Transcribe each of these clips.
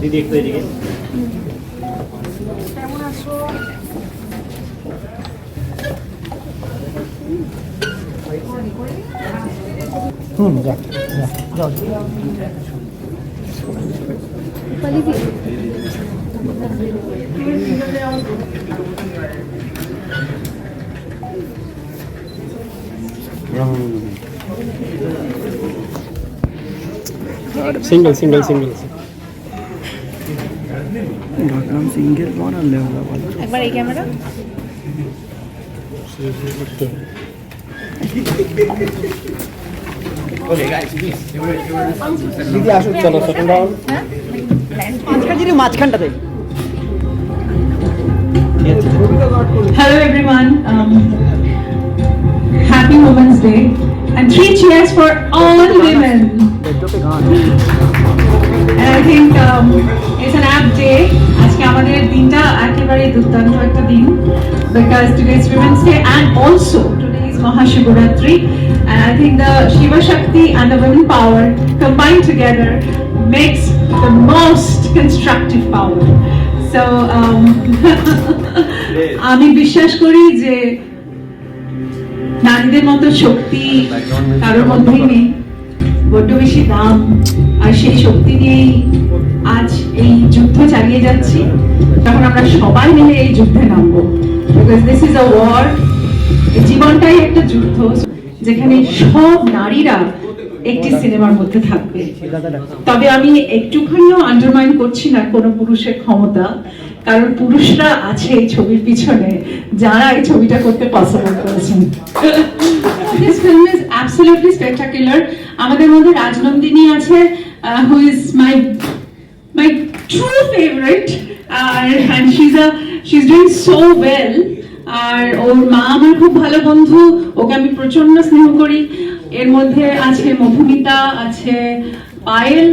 দিদি একটু এদিকে কেমন আছো হুম যা যা যাও সিঙ্গেল সিঙ্গেল সিঙ্গেল ভাবলাম সিঙ্গেল বানালে ওরা ভালো একবার এই ক্যামেরা দিদি আসুক চলো সেকেন্ড রাউন্ড মাঝখান যদি মাঝখানটাতে Hello everyone. Um, happy Women's Day. And three cheers for all women. And I think um, it's an apt day. আজকে আমাদের দিনটা একেবারে দুর্দান্ত একটা দিন because today is Women's Day and also today is Mahashivratri and I think the Shiva Shakti and the women power combined together makes the most constructive power. So um, আমি বিশ্বাস করি যে নারীদের মতো শক্তি কারোর মধ্যেই নেই বড্ড বেশি দাম, আর সেই শক্তি নিয়েই আজ এই যুদ্ধ চালিয়ে যাচ্ছি। তখন আমরা সবাই মিলে এই যুদ্ধে নামবো। Because this is a war জীবনটাই একটা যুদ্ধ, যেখানে সব নারীরা একটি সিনেমার মধ্যে থাকবে। তবে আমি একটুখানিও আন্ডারমাইন করছি না কোনো পুরুষের ক্ষমতা, কারণ পুরুষরা আছে এই ছবির পিছনে, যারা এই ছবিটা করতে পসিবল করেছেন। This film is absolutely spectacular আমাদের মধ্যে রাজনন্দিনী আছে who is my my true favourite R and she is a she is doing so well আর ওর মা আমার খুব ভালো বন্ধু, ওকে আমি প্রচণ্ড স্নেহ করি। এর মধ্যে আছে মধুমিতা, আছে পায়েল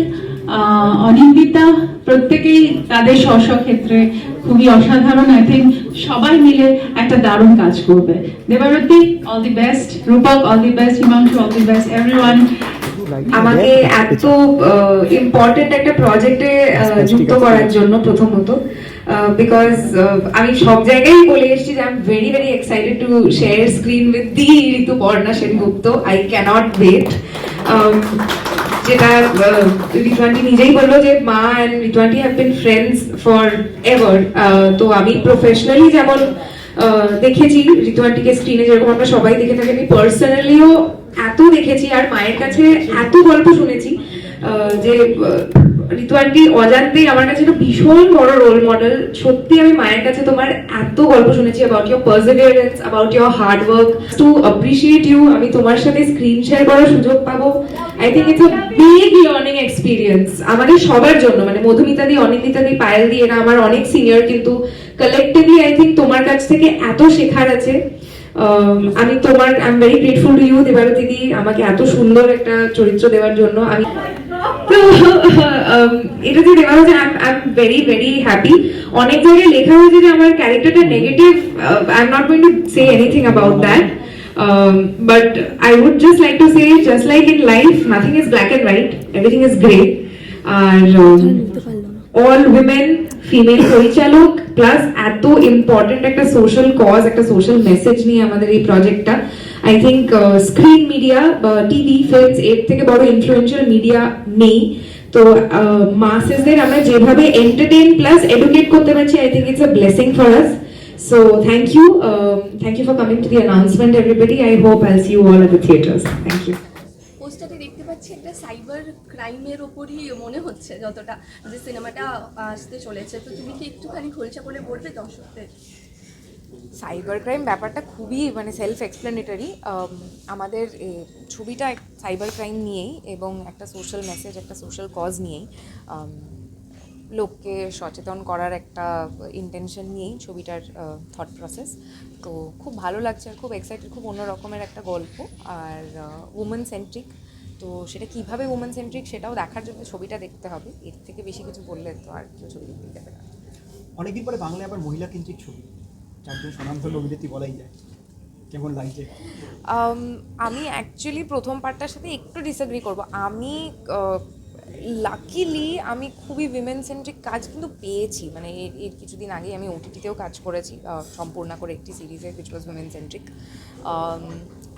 অনিন্দিতা। প্রত্যেকেই তাদের স্ব ক্ষেত্রে খুবই অসাধারণ আই থিঙ্ক সবাই মিলে একটা দারুণ কাজ করবে। Debarati all the best Rupak all the best Himanshu all the best everyone আমাকে এত ইম্পর্টেন্ট একটা প্রজেক্টে যুক্ত করার জন্য প্রথমত বিকজ আমি সব জায়গায় বলে এসেছি যে I am very very excited to share screen with the Rituparna Sengupta I can't wait যেটা রিটুয়ান্টি নিজেই বলল যে, মা and Ritu aunty have been friends forever তো আমি প্রফেশনালি যেমন দেখেছি ঋতুয়ান্টিকে স্ক্রিনে যেরকম আমরা সবাই দেখে থাকি, আমি পার্সোনালিও এত দেখেছি, আর মায়ের কাছে এত গল্প শুনেছি যে ঋতু আন্টি অজান্তেই আমার কাছে একটা ভীষণ বড় রোল মডেল সত্যি আমি মায়ের কাছে তোমার এত গল্প শুনেছি about your perseverance about your hard work to appreciate you আমি তোমার সাথে স্ক্রিন শেয়ার করার সুযোগ পাবো। I think it's a big learning experience আমাদের সবার জন্য। মানে মধুমিতা দি অনিন্দিতা দি পায়েল দি এরা আমার অনেক সিনিয়র কিন্তু কালেক্টিভলি আই থিঙ্ক তোমার কাছ থেকে এত শেখার আছে। Um, আমি তোমার I am very grateful to you Debarati di আমাকে এত সুন্দর একটা চরিত্র দেওয়ার জন্য। আমি তো um, এটা যে দেওয়া হয়েছে I am very very happy অনেক জায়গায় লেখা হয়েছে যে আমার ক্যারেক্টারটা negative I am not going to say anything about that but I would just like to say just like in life nothing is black and white everything is grey R all women female পরিচালক plus এত important একটা social cause একটা social message নিয়ে আমাদের এই প্রজেক্টটা I think screen media বা TV films এর থেকে বড় ইনফ্লুয়েন্সিয়াল মিডিয়া নেই। তো মাসেসদের আমরা যেভাবে এন্টারটেইন প্লাস এডুকেট করতে পারছি I think it's a blessing for us so thank you thank you for coming to the announcement everybody I hope I see you all at the theatres thank you পোস্টারে দেখতে পাচ্ছি, একটা cyber ক্রাইমের ওপরই মনে হচ্ছে যতটা, যে সিনেমাটা আসতে চলেছে। তো তুমি কি একটুখানি খোলসা করে বলবে দর্শকদের? সাইবার ক্রাইম ব্যাপারটা খুবই মানে সেলফ এক্সপ্লেনেটারি আমাদের এ, ছবিটা সাইবার ক্রাইম নিয়েই এবং একটা সোশ্যাল মেসেজ একটা সোশ্যাল কজ নিয়েই লোককে সচেতন করার একটা ইন্টেনশন নিয়েই ছবিটার থট প্রসেস তো খুব ভালো লাগছে আর খুব এক্সাইটেড খুব অন্য রকমের একটা গল্প। আর উমেন সেন্ট্রিক তো সেটা কীভাবে উমেন সেন্ট্রিক সেটাও দেখার জন্য ছবিটা দেখতে হবে। এর থেকে বেশি কিছু বললে তো আর কেউ ছবি দেখতে যাবে না। অনেকদিন পরে বাংলায় আবার মহিলা কেন্দ্রিক ছবি। স্বনামধন্য অভিনেত্রী বলাই যায়। কেমন লাগছে? আমি অ্যাকচুয়ালি প্রথম পার্টটার সাথে একটু ডিসএগ্রি করব। আমি লাকিলি আমি খুবই উইমেন সেন্ট্রিক কাজ কিন্তু পেয়েছি। মানে এর এর কিছুদিন আগে আমি ওটিটিতেও কাজ করেছি সম্পূর্ণ করে একটি সিরিজে উইচ ওয়াজ উইমেন সেন্ট্রিক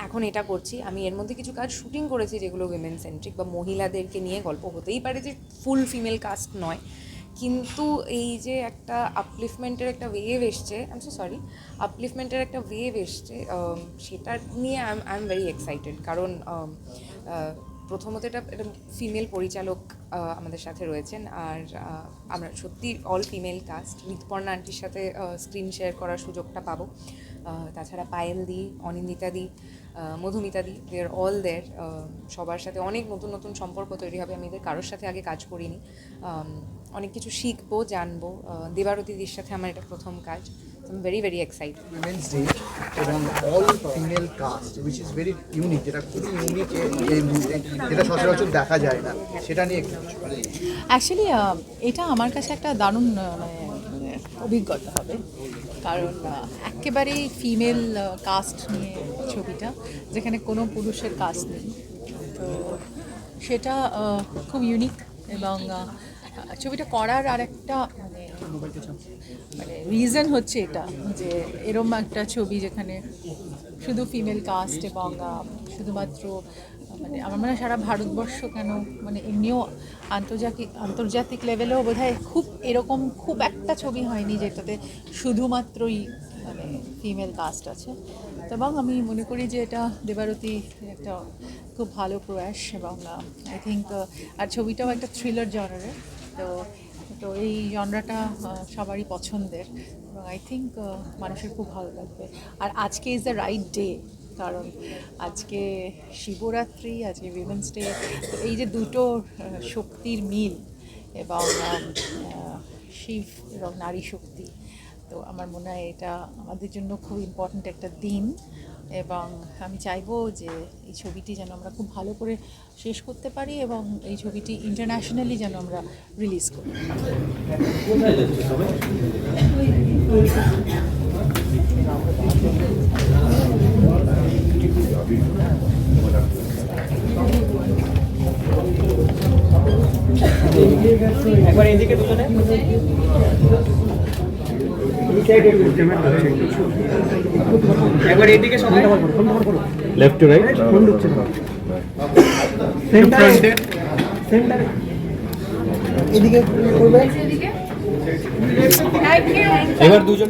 এখন এটা করছি। আমি এর মধ্যে কিছু কাজ শুটিং করেছি যেগুলো উইমেন সেন্ট্রিক বা মহিলাদেরকে নিয়ে গল্প হতেই পারে যে ফুল ফিমেল কাস্ট নয়। কিন্তু এই যে একটা আপলিফমেন্টের একটা ওয়েভ এসছে আই এম সো সরি আপলিফমেন্টের একটা ওয়েভ এসছে um, সেটা নিয়ে I I am very excited কারণ um, প্রথমত এটা একটা ফিমেল পরিচালক আমাদের সাথে রয়েছেন আর আমরা সত্যি অল ফিমেল কাস্ট ঋতুপর্ণা আন্টির সাথে স্ক্রিন শেয়ার করার সুযোগটা পাবো। তাছাড়া পায়েল দি অনিন্দিতা দি আহ, Madhumita di they are all there সবার সাথে অনেক নতুন নতুন সম্পর্ক তৈরি হবে আমি এদের কারোর সাথে আগে কাজ করিনি। অনেক কিছু শিখব জানব আহ, দেবারতী সাথে আমার এটা প্রথম কাজ ভেরি ভেরি এবং all female cast which is very unique যেটা খুবই ইউনিক এই মুহূর্তে যেটা সচরাচর দেখা যায় না সেটা নিয়ে একটু অ্যাকচুয়ালি এটা আমার কাছে একটা দারুণ মানে অভিজ্ঞতা হবে। কারণ একেবারেই ফিমেল কাস্ট নিয়ে ছবিটা, যেখানে কোনো পুরুষের কাস্ট নেই। তো সেটা খুব ইউনিক এবং ছবিটা করার মানে রিজন হচ্ছে এটা, যে এরম একটা ছবি যেখানে শুধু ফিমেল কাস্ট এবং শুধুমাত্র মানে আমার মনে হয় সারা ভারতবর্ষ কেন মানে এমনিও আন্তর্জাতিক আন্তর্জাতিক লেভেলেও বোধহয় খুব এরকম খুব একটা ছবি হয়নি যেটাতে শুধুমাত্রই মানে ফিমেল কাস্ট আছে। এবং আমি মনে করি যে এটা দেবারতী একটা খুব ভালো প্রয়াস এবং আই থিঙ্ক আর ছবিটাও একটা থ্রিলার জনারের তো তো এই জনরাটা সবারই পছন্দের। এবং আই থিঙ্ক মানুষের খুব ভালো লাগবে। আর আজকে ইজ দ্য রাইট ডে কারণ আজকে শিবরাত্রি, আজকে উইমেন্স ডে তো এই যে দুটো শক্তির মিল, এবং শিব এবং নারী শক্তি, তো আমার মনে হয় এটা আমাদের জন্য খুব ইম্পর্ট্যান্ট একটা দিন। এবং আমি চাইব যে এই ছবিটি যেন আমরা খুব ভালো করে শেষ করতে পারি এবং এই ছবিটি ইন্টারন্যাশনালি যেন আমরা রিলিজ করি। একবার এদিকে একবার এদিকে সবাই। লেফট টু রাইট সেন্টারে সেন্টারে এদিকে করবে? এবার দুজন।